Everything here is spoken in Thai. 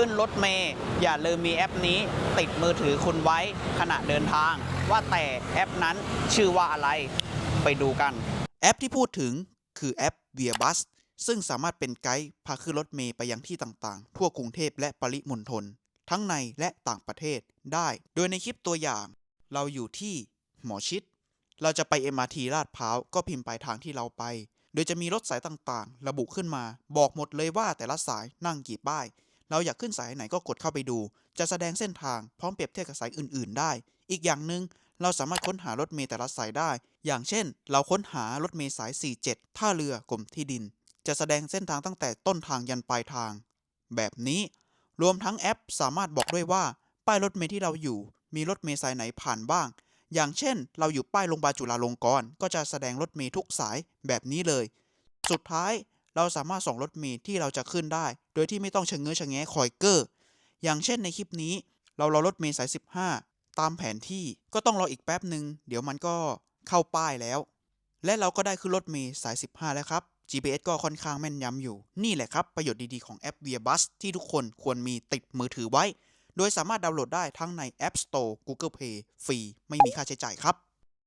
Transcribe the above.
ขึ้นรถเมย์อย่าลืมมีแอปนี้ติดมือถือคุณไว้ขณะเดินทาง ว่าแต่แอปนั้นชื่อว่าอะไรไปดูกัน แอปที่พูดถึงคือแอป v i a Bus ซึ่งสามารถเป็นไกด์พาขึ้นรถเมย์ไปยังที่ต่างๆ ทั่วกรุงเทพและปริมณฑลทั้งในและต่างประเทศได้ โดยในคลิปตัวอย่าง เราอยู่ที่หมอชิด เราจะไป MRT ลาดพร้าวก็พิมพ์ปลายทางที่เราไป โดยจะมีรถสายต่างๆ ระบุขึ้นมา บอกหมดเลยว่าแต่ละสายนั่งกี่ป้าย เราอยากขึ้นสายไหนก็กดเข้าไปดู จะแสดงเส้นทางพร้อมเปรียบเทียบกับสายอื่น ๆ ได้ อีกอย่างหนึ่งเราสามารถค้นหารถเมล์แต่ละสายได้ อย่างเช่น เราค้นหารถเมล์สาย 47 ท่าเรือกรมที่ดิน จะแสดงเส้นทางตั้งแต่ต้นทางยันปลายทาง แบบนี้ รวมทั้งแอปสามารถบอกด้วยว่า ป้ายรถเมล์ที่เราอยู่ มีรถเมล์สายไหนผ่านบ้าง อย่างเช่น เราอยู่ป้ายโรงพยาบาลจุฬาลงกรณ์ก็จะแสดงรถเมล์ทุกสายแบบนี้เลย สุดท้าย เราสามารถส่องรถเมล์ที่เราจะขึ้นได้ โดยที่ไม่ต้องชะเง้อชะแงะคอยเกอร์อย่างเช่นในคลิปนี้ เรารอรถเมล์สาย 15 ตามแผนที่ก็ต้องรออีกแป๊บหนึ่งเดี๋ยวมันก็เข้าป้ายแล้ว และเราก็ได้ขึ้นรถเมล์สาย 15 แล้วครับ GPS ก็ค่อนข้างแม่นยำอยู่ นี่แหละครับ ประโยชน์ดีๆของแอป Via Bus ที่ทุกคนควรมีติดมือถือไว้ โดยสามารถดาวน์โหลดได้ทั้งใน App Store Google Play ฟรี ไม่มีค่าใช้จ่ายครับ